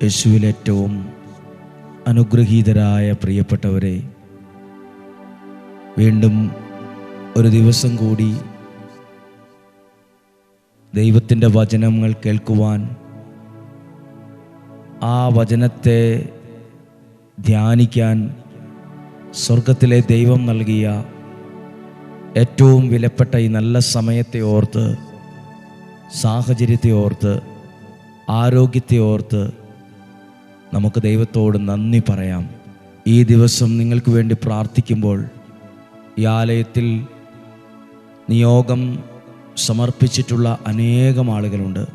യേശുവിൽ ഏറ്റവും അനുഗ്രഹീതരായ പ്രിയപ്പെട്ടവരെ വീണ്ടും ഒരു ദിവസം കൂടി ദൈവത്തിന്റെ വചനങ്ങൾ കേൾക്കുവാൻ ആ വചനത്തെ ധ്യാനിക്കാൻ സ്വർഗത്തിലെ ദൈവം നൽകിയ ഏറ്റവും വിലപ്പെട്ട ഈ നല്ല സമയത്തെ ഓർത്ത് സാഹചര്യത്തെ ഓർത്ത് ആരോഗ്യത്തെ ഓർത്ത് നമുക്ക് ദൈവത്തോട് നന്ദി പറയാം. ഈ ദിവസം നിങ്ങൾക്ക് വേണ്ടി പ്രാർത്ഥിക്കുമ്പോൾ ഈ ആലയത്തിൽ നിയോഗം സമർപ്പിച്ചിട്ടുള്ള അനേകം ആളുകളുണ്ട്.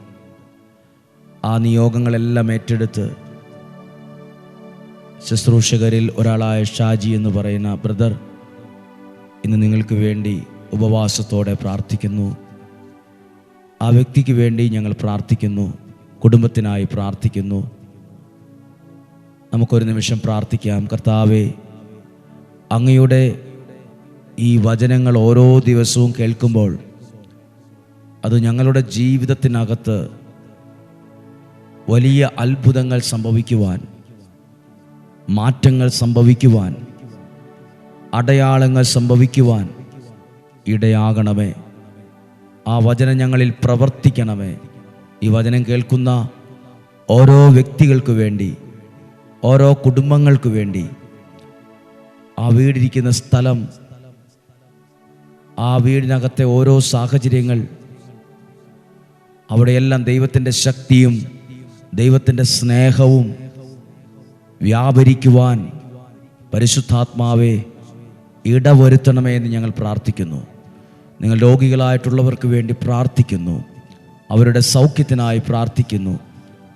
ആ നിയോഗങ്ങളെല്ലാം ഏറ്റെടുത്ത് ശുശ്രൂഷകരിൽ ഒരാളായ ഷാജി എന്ന് പറയുന്ന ബ്രദർ ഇന്ന് നിങ്ങൾക്ക് വേണ്ടി ഉപവാസത്തോടെ പ്രാർത്ഥിക്കുന്നു. ആ വ്യക്തിക്ക് വേണ്ടി ഞങ്ങൾ പ്രാർത്ഥിക്കുന്നു. കുടുംബത്തിനായി പ്രാർത്ഥിക്കുന്നു. നമുക്കൊരു നിമിഷം പ്രാർത്ഥിക്കാം. കർത്താവെ അങ്ങയുടെ ഈ വചനങ്ങൾ ഓരോ ദിവസവും കേൾക്കുമ്പോൾ അത് ഞങ്ങളുടെ ജീവിതത്തിനകത്ത് വലിയ അത്ഭുതങ്ങൾ സംഭവിക്കുവാൻ മാറ്റങ്ങൾ സംഭവിക്കുവാൻ അടയാളങ്ങൾ സംഭവിക്കുവാൻ ഇടയാകണമേ. ആ വചനം ഞങ്ങളിൽ പ്രവർത്തിക്കണമേ. ഈ വചനം കേൾക്കുന്ന ഓരോ വ്യക്തികൾക്ക് വേണ്ടി ഓരോ കുടുംബങ്ങൾക്ക് വേണ്ടി ആ വീടിരിക്കുന്ന സ്ഥലം ആ വീടിനകത്തെ ഓരോ സാഹചര്യങ്ങൾ അവിടെയെല്ലാം ദൈവത്തിന്റെ ശക്തിയും ദൈവത്തിന്റെ സ്നേഹവും വ്യാപരിക്കുവാൻ പരിശുദ്ധാത്മാവെ ഇടവരുത്തണമേ എന്ന് ഞങ്ങൾ പ്രാർത്ഥിക്കുന്നു. നിങ്ങൾ രോഗികളായിട്ടുള്ളവർക്ക് വേണ്ടി പ്രാർത്ഥിക്കുന്നു. അവരുടെ സൗഖ്യത്തിനായി പ്രാർത്ഥിക്കുന്നു.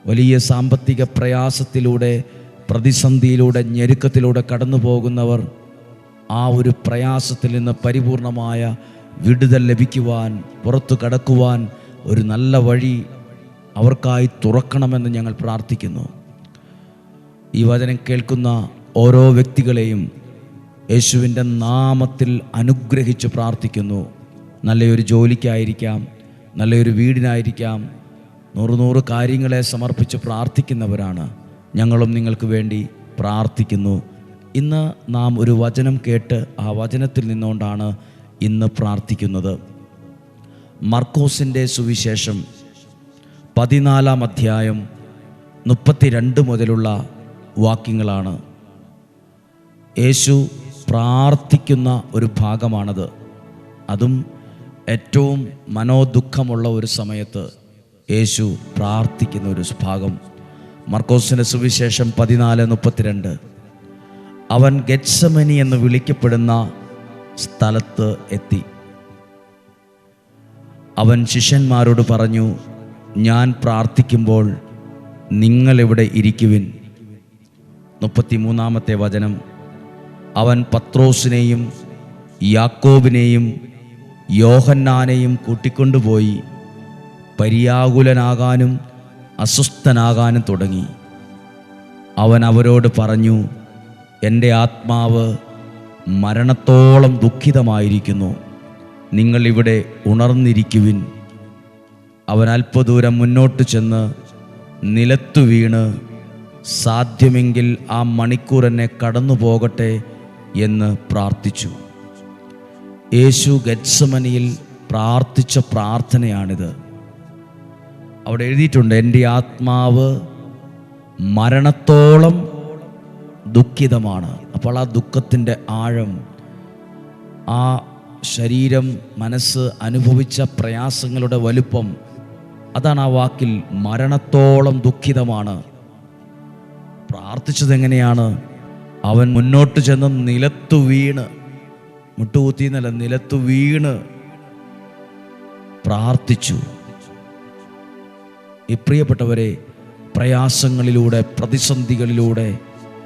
വലിയ സാമ്പത്തിക പ്രയാസത്തിലൂടെ പ്രതിസന്ധിയിലൂടെ ഞെരുക്കത്തിലൂടെ കടന്നു പോകുന്നവർ ആ ഒരു പ്രയാസത്തിൽ നിന്ന് പരിപൂർണമായ വിടുതൽ ലഭിക്കുവാൻ പുറത്തു കടക്കുവാൻ ഒരു നല്ല വഴി അവർക്കായി തുറക്കണമെന്ന് ഞങ്ങൾ പ്രാർത്ഥിക്കുന്നു. ഈ വചനം കേൾക്കുന്ന ഓരോ വ്യക്തികളെയും യേശുവിന്റെ നാമത്തിൽ അനുഗ്രഹിച്ച് പ്രാർത്ഥിക്കുന്നു. നല്ലൊരു ജോലിക്കായിരിക്കാം നല്ലൊരു വീടിനായിരിക്കാം നൂറ് നൂറ് കാര്യങ്ങളെ സമർപ്പിച്ച് പ്രാർത്ഥിക്കുന്നവരാണ്. ഞങ്ങളും നിങ്ങൾക്ക് വേണ്ടി പ്രാർത്ഥിക്കുന്നു. ഇന്ന് നാം ഒരു വചനം കേട്ട് ആ വചനത്തിൽ നിന്നുകൊണ്ടാണ് ഇന്ന് പ്രാർത്ഥിക്കുന്നത്. മർക്കോസിന്റെ സുവിശേഷം പതിനാലാം അധ്യായം മുപ്പത്തിരണ്ട് മുതലുള്ള വാക്യങ്ങളാണ്. യേശു പ്രാർത്ഥിക്കുന്ന ഒരു ഭാഗമാണത്. അതും ഏറ്റവും മനോദുഃഖമുള്ള ഒരു സമയത്ത് യേശു പ്രാർത്ഥിക്കുന്ന ഒരു ഭാഗം. മർക്കോസിന്റെ സുവിശേഷം പതിനാല് മുപ്പത്തിരണ്ട്. അവൻ ഗെറ്റ്സമനി എന്ന് വിളിക്കപ്പെടുന്ന സ്ഥലത്ത് എത്തി. അവൻ ശിഷ്യന്മാരോട് പറഞ്ഞു ഞാൻ പ്രാർത്ഥിക്കുമ്പോൾ നിങ്ങളിവിടെ ഇരിക്കുവിൻ. മുപ്പത്തിമൂന്നാമത്തെ വചനം. അവൻ പത്രോസിനെയും യാക്കോബിനെയും യോഹന്നാനെയും കൂട്ടിക്കൊണ്ടുപോയി പര്യാകുലനാകാനും അസ്വസ്ഥനാകാനും തുടങ്ങി. അവൻ അവരോട് പറഞ്ഞു എന്റെ ആത്മാവ് മരണത്തോളം ദുഃഖിതമായിരിക്കുന്നു. നിങ്ങളിവിടെ ഉണർന്നിരിക്കുവിൻ. അവൻ അല്പദൂരം മുന്നോട്ട് ചെന്ന് നിലത്തു വീണ് സാധ്യമെങ്കിൽ ആ മണിക്കൂർ എന്നെ കടന്നു പോകട്ടെ എന്ന് പ്രാർത്ഥിച്ചു. യേശു ഗത്സമനിയിൽ പ്രാർത്ഥിച്ച പ്രാർത്ഥനയാണിത്. അവിടെ എഴുതിയിട്ടുണ്ട് എന്റെ ആത്മാവ് മരണത്തോളം ദുഃഖിതമാണ്. അപ്പോൾ ആ ദുഃഖത്തിന്റെ ആഴം ആ ശരീരം മനസ്സ് അനുഭവിച്ച പ്രയാസങ്ങളുടെ വലുപ്പം അതാണ് ആ വാക്കിൽ മരണത്തോളം ദുഃഖിതമാണ്. പ്രാർത്ഥിച്ചത് എങ്ങനെയാണ്? അവൻ മുന്നോട്ട് ചെന്ന് നിലത്തു വീണ് മുട്ടുകുത്തിന്നല്ല നിലത്തു വീണ് പ്രാർത്ഥിച്ചു. ഈ പ്രിയപ്പെട്ടവരെ പ്രയാസങ്ങളിലൂടെ പ്രതിസന്ധികളിലൂടെ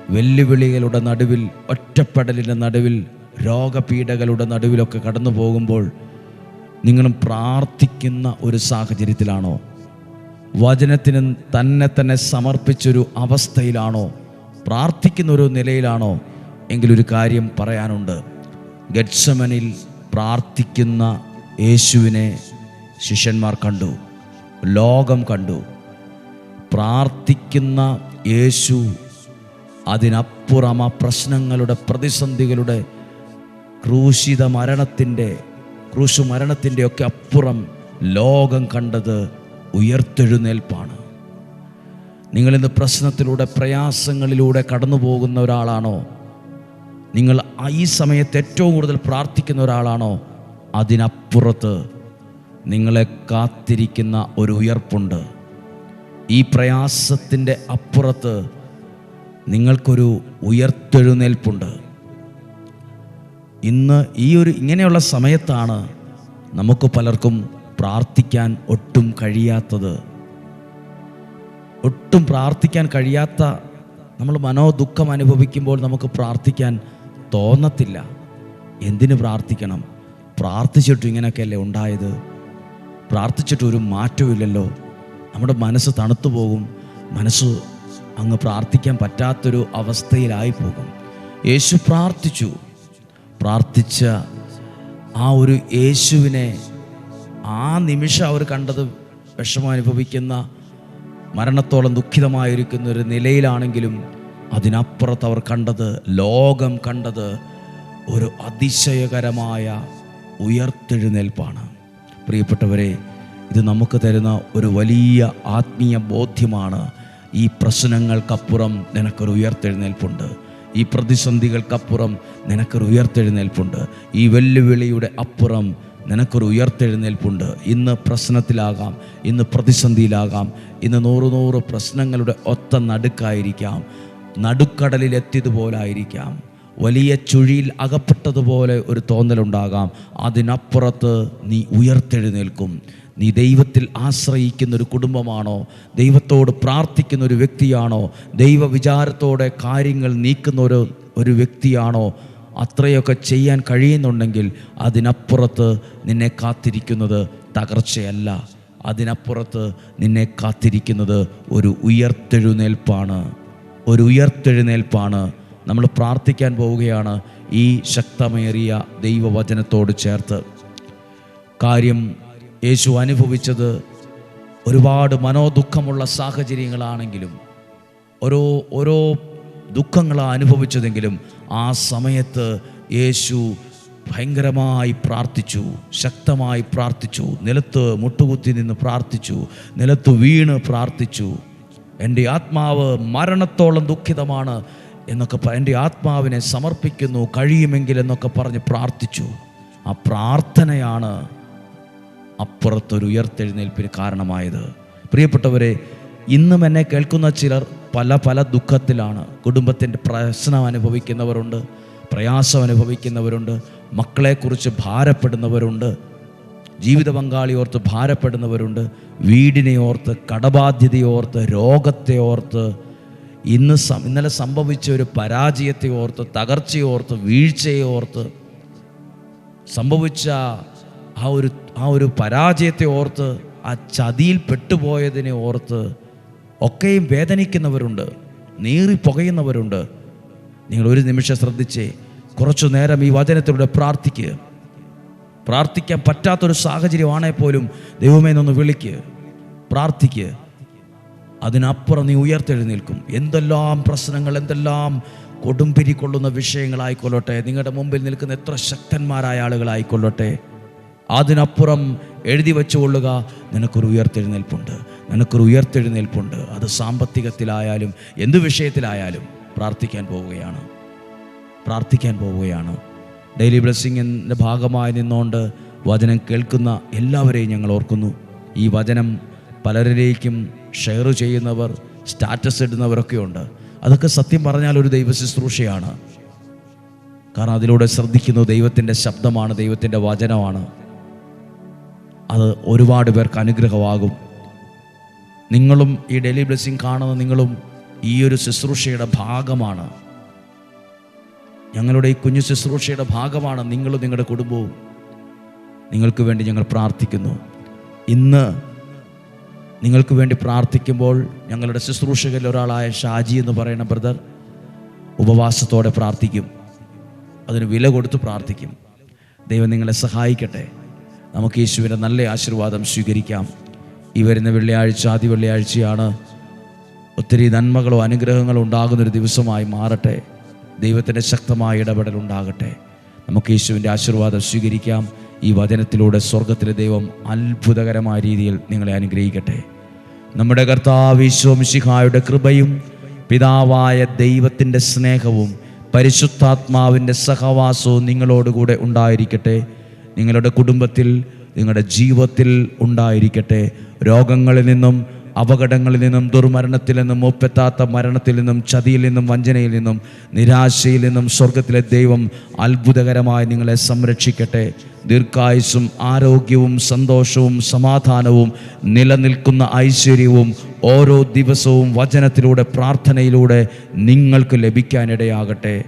വെല്ലുവിളികളുടെ നടുവിൽ ഒറ്റപ്പെടലിന്റെ നടുവിൽ രോഗപീഠകളുടെ നടുവിലൊക്കെ കടന്നു പോകുമ്പോൾ നിങ്ങളും പ്രാർത്ഥിക്കുന്ന ഒരു സാഹചര്യത്തിലാണോ? വചനത്തിന് തന്നെ തന്നെ സമർപ്പിച്ചൊരു അവസ്ഥയിലാണോ? പ്രാർത്ഥിക്കുന്ന ഒരു നിലയിലാണോ? എങ്കിലൊരു കാര്യം പറയാനുണ്ട്. ഗഡ്സമനിൽ പ്രാർത്ഥിക്കുന്ന യേശുവിനെ ശിഷ്യന്മാർ കണ്ടു. ലോകം കണ്ടു. പ്രാർത്ഥിക്കുന്ന യേശു അതിനപ്പുറം ആ പ്രശ്നങ്ങളുടെ പ്രതിസന്ധികളുടെ ക്രൂശിത മരണത്തിന്റെ ക്രൂശു മരണത്തിന്റെ ഒക്കെ അപ്പുറം ലോകം കണ്ടത് ഉയർത്തെഴുന്നേൽപ്പാണ്. നിങ്ങളിന്ന് പ്രശ്നത്തിലൂടെ പ്രയാസങ്ങളിലൂടെ കടന്നു പോകുന്ന ഒരാളാണോ? നിങ്ങൾ ഈ സമയത്ത് ഏറ്റവും കൂടുതൽ പ്രാർത്ഥിക്കുന്ന ഒരാളാണോ? അതിനപ്പുറത്ത് നിങ്ങളെ കാത്തിരിക്കുന്ന ഒരു ഉയർപ്പുണ്ട്. ഈ പ്രയാസത്തിന്റെ അപ്പുറത്ത് നിങ്ങൾക്കൊരു ഉയർത്തെഴുന്നേൽപ്പുണ്ട്. ഇന്ന് ഈ ഒരു ഇങ്ങനെയുള്ള സമയത്താണ് നമുക്ക് പലർക്കും പ്രാർത്ഥിക്കാൻ ഒട്ടും കഴിയാത്തത്. ഒട്ടും പ്രാർത്ഥിക്കാൻ കഴിയാത്ത നമ്മൾ മനോദുഃഖം അനുഭവിക്കുമ്പോൾ നമുക്ക് പ്രാർത്ഥിക്കാൻ തോന്നത്തില്ല. എന്തിനു പ്രാർത്ഥിക്കണം? പ്രാർത്ഥിച്ചിട്ടും ഇങ്ങനെയൊക്കെയല്ലേ ഉണ്ടായത്? പ്രാർത്ഥിച്ചിട്ട് ഒരു മാറ്റമില്ലല്ലോ നമ്മുടെ മനസ്സ് തണുത്തു പോകും. മനസ്സ് അങ്ങ് പ്രാർത്ഥിക്കാൻ പറ്റാത്തൊരു അവസ്ഥയിലായി പോകും. യേശു പ്രാർത്ഥിച്ചു. പ്രാർത്ഥിച്ച ആ ഒരു യേശുവിനെ ആ നിമിഷം അവർ കണ്ടത് വിഷമം അനുഭവിക്കുന്ന മരണത്തോളം ദുഃഖിതമായിരിക്കുന്ന ഒരു നിലയിലാണെങ്കിലും അതിനപ്പുറത്ത് അവർ കണ്ടത് ലോകം കണ്ടത് ഒരു അതിശയകരമായ ഉയർത്തെഴുന്നേൽപ്പാണ്. പ്രിയപ്പെട്ടവരെ ഇത് നമുക്ക് തരുന്ന ഒരു വലിയ ആത്മീയ ബോധ്യമാണ് ഈ പ്രശ്നങ്ങൾക്കപ്പുറം നിനക്കൊരു ഉയർത്തെഴുന്നേൽപ്പുണ്ട്. ഈ പ്രതിസന്ധികൾക്കപ്പുറം നിനക്കൊരു ഉയർത്തെഴുന്നേൽപ്പുണ്ട്. ഈ വെല്ലുവിളിയുടെ അപ്പുറം നിനക്കൊരു ഉയർത്തെഴുന്നേൽപ്പുണ്ട്. ഇന്ന് പ്രശ്നത്തിലാകാം ഇന്ന് പ്രതിസന്ധിയിലാകാം ഇന്ന് നൂറ് നൂറ് പ്രശ്നങ്ങളുടെ ഒത്ത നടുക്കായിരിക്കാം നടുക്കടലിൽ എത്തിയതുപോലായിരിക്കാം വലിയ ചുഴിയിൽ അകപ്പെട്ടതുപോലെ ഒരു തോന്നലുണ്ടാകാം. അതിനപ്പുറത്ത് നീ ഉയർത്തെഴുന്നേൽക്കും. നീ ദൈവത്തിൽ ആശ്രയിക്കുന്ന ഒരു കുടുംബമാണോ? ദൈവത്തോട് പ്രാർത്ഥിക്കുന്ന ഒരു വ്യക്തിയാണോ? ദൈവ വിചാരത്തോടെ കാര്യങ്ങൾ നീക്കുന്ന ഒരു ഒരു വ്യക്തിയാണോ? അത്രയൊക്കെ ചെയ്യാൻ കഴിയുന്നുണ്ടെങ്കിൽ അതിനപ്പുറത്ത് നിന്നെ കാത്തിരിക്കുന്നത് തകർച്ചയല്ല. അതിനപ്പുറത്ത് നിന്നെ കാത്തിരിക്കുന്നത് ഒരു ഉയർത്തെഴുന്നേൽപ്പാണ്. ഒരു ഉയർത്തെഴുന്നേൽപ്പാണ്. നമ്മൾ പ്രാർത്ഥിക്കാൻ പോവുകയാണ് ഈ ശക്തമേറിയ ദൈവവചനത്തോട് ചേർത്ത്. കാര്യം യേശു അനുഭവിച്ചത് ഒരുപാട് മനോദുഃഖമുള്ള സാഹചര്യങ്ങളാണെങ്കിലും ഓരോ ഓരോ ദുഃഖങ്ങളാണ് അനുഭവിച്ചതെങ്കിലും ആ സമയത്ത് യേശു ഭയങ്കരമായി പ്രാർത്ഥിച്ചു ശക്തമായി പ്രാർത്ഥിച്ചു നിലത്ത് മുട്ടുകുത്തി നിന്ന് പ്രാർത്ഥിച്ചു നിലത്ത് വീണ് പ്രാർത്ഥിച്ചു. എന്റെ ആത്മാവ് മരണത്തോളം ദുഃഖിതമാണ്. എന്നൊക്കെ എന്റെ ആത്മാവിനെ സമർപ്പിക്കുന്നു കഴിയുമെങ്കിൽ എന്നൊക്കെ പറഞ്ഞ് പ്രാർത്ഥിച്ചു. ആ പ്രാർത്ഥനയാണ് അപ്പുറത്തൊരു ഉയർത്തെഴുന്നേൽപ്പിന് കാരണമായത്. പ്രിയപ്പെട്ടവരെ ഇന്നും എന്നെ കേൾക്കുന്ന ചിലർ പല പല ദുഃഖത്തിലാണ്. കുടുംബത്തിന്റെ പ്രശ്നം അനുഭവിക്കുന്നവരുണ്ട് പ്രയാസം അനുഭവിക്കുന്നവരുണ്ട് മക്കളെക്കുറിച്ച് ഭാരപ്പെടുന്നവരുണ്ട് ജീവിത പങ്കാളി ഓർത്ത് ഭാരപ്പെടുന്നവരുണ്ട് വീടിനെ ഓർത്ത് കടബാധ്യതയോർത്ത് രോഗത്തെ ഓർത്ത് ഇന്ന് ഇന്നലെ സംഭവിച്ച ഒരു പരാജയത്തെ ഓർത്ത് തകർച്ചയെ ഓർത്ത് വീഴ്ചയെ ഓർത്ത് സംഭവിച്ച ആ ഒരു ആ ഒരു പരാജയത്തെ ഓർത്ത് ആ ചതിയിൽ പെട്ടുപോയതിനെ ഓർത്ത് ഒക്കെയും വേദനിക്കുന്നവരുണ്ട് നീറി പുകയുന്നവരുണ്ട് നിങ്ങൾ ഒരു നിമിഷം ശ്രദ്ധിച്ചേ കുറച്ചു നേരം ഈ വചനത്തിലൂടെ പ്രാർത്ഥിക്കുക പ്രാർത്ഥിക്കാൻ പറ്റാത്തൊരു സാഹചര്യമാണെങ്കിൽ പോലും ദൈവമേ നിന്ന് വിളിക്കുക പ്രാർത്ഥിക്കുക അതിനപ്പുറം നീ ഉയർത്തെഴുന്നേൽക്കും. എന്തെല്ലാം പ്രശ്നങ്ങൾ എന്തെല്ലാം കൊടുമ്പിരി കൊള്ളുന്ന വിഷയങ്ങളായിക്കൊള്ളട്ടെ. നിങ്ങളുടെ മുമ്പിൽ നിൽക്കുന്ന എത്ര ശക്തന്മാരായ ആളുകളായിക്കൊള്ളട്ടെ. അതിനപ്പുറം എഴുതി വെച്ചുകൊള്ളുക നിനക്കൊരു ഉയർത്തെഴുന്നേൽപ്പുണ്ട്. നിനക്കൊരു ഉയർത്തെഴുന്നേൽപ്പുണ്ട്. അത് സാമ്പത്തികത്തിലായാലും എന്ത് വിഷയത്തിലായാലും പ്രാർത്ഥിക്കാൻ പോവുകയാണ്. പ്രാർത്ഥിക്കാൻ പോവുകയാണ്. ഡെയിലി ബ്ലെസ്സിങ്ങിന്റെ ഭാഗമായി നിന്നുകൊണ്ട് വചനം കേൾക്കുന്ന എല്ലാവരെയും ഞങ്ങൾ ഓർക്കുന്നു. ഈ വചനം പലരിലേക്കും ഷെയർ ചെയ്യുന്നവർ സ്റ്റാറ്റസ് ഇടുന്നവരൊക്കെ ഉണ്ട് അതൊക്കെ സത്യം പറഞ്ഞാൽ ഒരു ദൈവ ശുശ്രൂഷയാണ്. കാരണം അതിലൂടെ ശ്രദ്ധിക്കുന്നു ദൈവത്തിന്റെ ശബ്ദമാണ് ദൈവത്തിന്റെ വചനമാണ്. അത് ഒരുപാട് പേർക്ക് അനുഗ്രഹമാകും. നിങ്ങളും ഈ ഡെയിലി ബ്ലെസ്സിങ് കാണുന്ന നിങ്ങളും ഈ ഒരു ശുശ്രൂഷയുടെ ഭാഗമാണ്. ഞങ്ങളുടെ ഈ കുഞ്ഞു ശുശ്രൂഷയുടെ ഭാഗമാണ് നിങ്ങളും നിങ്ങളുടെ കുടുംബവും. നിങ്ങൾക്ക് വേണ്ടി ഞങ്ങൾ പ്രാർത്ഥിക്കുന്നു. ഇന്ന് നിങ്ങൾക്ക് വേണ്ടി പ്രാർത്ഥിക്കുമ്പോൾ ഞങ്ങളുടെ ശുശ്രൂഷകരിൽ ഒരാളായ ഷാജി എന്ന് പറയുന്ന ബ്രദർ ഉപവാസത്തോടെ പ്രാർത്ഥിക്കും. അതിന് വില കൊടുത്ത് പ്രാർത്ഥിക്കും. ദൈവം നിങ്ങളെ സഹായിക്കട്ടെ. നമുക്ക് യേശുവിന്റെ നല്ല ആശീർവാദം സ്വീകരിക്കാം. ഈ വരുന്ന വെള്ളിയാഴ്ച ആദ്യ വെള്ളിയാഴ്ചയാണ് ഒത്തിരി നന്മകളോ അനുഗ്രഹങ്ങളോ ഉണ്ടാകുന്നൊരു ദിവസമായി മാറട്ടെ. ദൈവത്തിന്റെ ശക്തമായ ഇടപെടൽ ഉണ്ടാകട്ടെ. നമുക്ക് യേശുവിന്റെ ആശീർവാദം സ്വീകരിക്കാം. ഈ വചനത്തിലൂടെ സ്വർഗത്തിലെ ദൈവം അത്ഭുതകരമായ രീതിയിൽ നിങ്ങളെ അനുഗ്രഹിക്കട്ടെ. നമ്മുടെ കർത്താവിശ്വംശിഹായുടെ കൃപയും പിതാവായ ദൈവത്തിന്റെ സ്നേഹവും പരിശുദ്ധാത്മാവിന്റെ സഹവാസവും നിങ്ങളോടുകൂടെ ഉണ്ടായിരിക്കട്ടെ. നിങ്ങളുടെ കുടുംബത്തിൽ നിങ്ങളുടെ ജീവിതത്തിൽ ഉണ്ടായിരിക്കട്ടെ. രോഗങ്ങളിൽ നിന്നും അപകടങ്ങളിൽ നിന്നും ദുർമരണത്തിൽ നിന്നും ഒപ്പെത്താത്ത മരണത്തിൽ നിന്നും ചതിയിൽ നിന്നും വഞ്ചനയിൽ നിന്നും നിരാശയിൽ നിന്നും സ്വർഗത്തിലെ ദൈവം അത്ഭുതകരമായി നിങ്ങളെ സംരക്ഷിക്കട്ടെ. ദീർഘായുസും ആരോഗ്യവും സന്തോഷവും സമാധാനവും നിലനിൽക്കുന്ന ഐശ്വര്യവും ഓരോ ദിവസവും വചനത്തിലൂടെ പ്രാർത്ഥനയിലൂടെ നിങ്ങൾക്ക് ലഭിക്കാനിടയാകട്ടെ.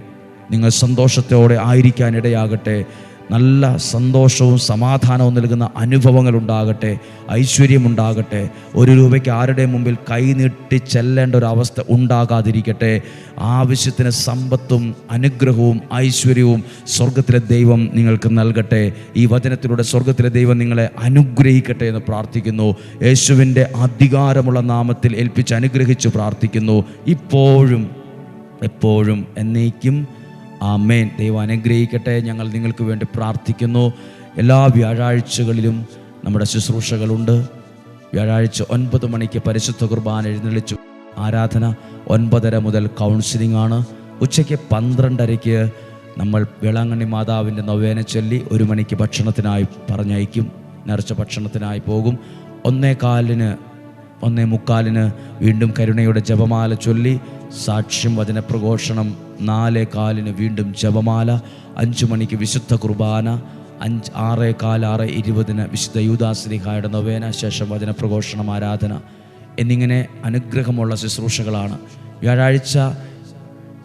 നിങ്ങൾ സന്തോഷത്തോടെ ആയിരിക്കാനിടയാകട്ടെ. നല്ല സന്തോഷവും സമാധാനവും നൽകുന്ന അനുഭവങ്ങൾ ഉണ്ടാകട്ടെ ഐശ്വര്യമുണ്ടാകട്ടെ. ഒരു രൂപയ്ക്ക് ആരുടെ മുമ്പിൽ കൈനീട്ടി ചെല്ലേണ്ട ഒരു അവസ്ഥ ഉണ്ടാകാതിരിക്കട്ടെ. ആവശ്യത്തിന് സമ്പത്തും അനുഗ്രഹവും ഐശ്വര്യവും സ്വർഗത്തിലെ ദൈവം നിങ്ങൾക്ക് നൽകട്ടെ. ഈ വചനത്തിലൂടെ സ്വർഗത്തിലെ ദൈവം നിങ്ങളെ അനുഗ്രഹിക്കട്ടെ എന്ന് പ്രാർത്ഥിക്കുന്നു. യേശുവിന്റെ അധികാരമുള്ള നാമത്തിൽ ഏൽപ്പിച്ച് അനുഗ്രഹിച്ചു പ്രാർത്ഥിക്കുന്നു. ഇപ്പോഴും എപ്പോഴും എന്നേക്കും ആമേൻ. ദൈവം അനുഗ്രഹിക്കട്ടെ. ഞങ്ങൾ നിങ്ങൾക്ക് വേണ്ടി പ്രാർത്ഥിക്കുന്നു. എല്ലാ വ്യാഴാഴ്ചകളിലും നമ്മുടെ ശുശ്രൂഷകളുണ്ട്. വ്യാഴാഴ്ച ഒൻപത് മണിക്ക് പരിശുദ്ധ കുർബാന എഴുന്നള്ളിച്ചു. ആരാധന ഒൻപതര മുതൽ കൗൺസിലിംഗ് ആണ്. ഉച്ചയ്ക്ക് പന്ത്രണ്ടരയ്ക്ക് നമ്മൾ വേളാങ്കണ്ണി മാതാവിന്റെ നൊവേന ചൊല്ലി ഒരു മണിക്ക് ഭക്ഷണത്തിനായി പറഞ്ഞയക്കും. നിറച്ച ഭക്ഷണത്തിനായി പോകും. ഒന്നേ കാലിന് ഒന്നേ മുക്കാലിന് വീണ്ടും കരുണയുടെ ജപമാല ചൊല്ലി സാക്ഷ്യം വചനപ്രഘോഷണം നാലേ കാലിന് വീണ്ടും ജപമാല. അഞ്ചു മണിക്ക് വിശുദ്ധ കുർബാന. അഞ്ച് ആറേ കാൽ ആറ് ഇരുപതിന് വിശുദ്ധ യൂദാശ്രീഹായുടെ നൊവേന. ശേഷം വചനപ്രഘോഷണം ആരാധന എന്നിങ്ങനെ അനുഗ്രഹമുള്ള ശുശ്രൂഷകളാണ്. വ്യാഴാഴ്ച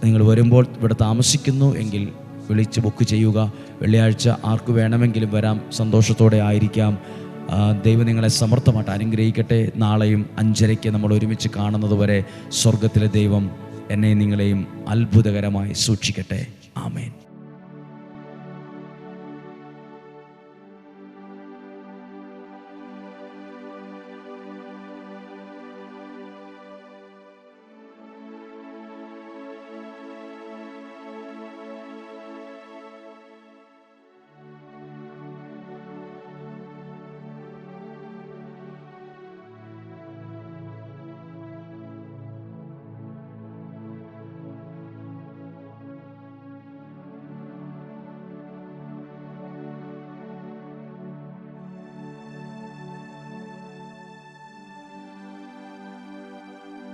നിങ്ങൾ വരുമ്പോൾ ഇവിടെ താമസിക്കുന്നു എങ്കിൽ വിളിച്ച് ബുക്ക് ചെയ്യുക. വെള്ളിയാഴ്ച ആർക്ക് വേണമെങ്കിലും വരാം. സന്തോഷത്തോടെ ആയിരിക്കാം. ദൈവം നിങ്ങളെ സമർത്ഥമായിട്ട് അനുഗ്രഹിക്കട്ടെ. നാളെയും അഞ്ചരയ്ക്ക് നമ്മൾ ഒരുമിച്ച് കാണുന്നത് വരെ സ്വർഗത്തിലെ ദൈവം എന്നെ നിങ്ങളെയും അത്ഭുതകരമായി സൂക്ഷിക്കട്ടെ. ആമേൻ.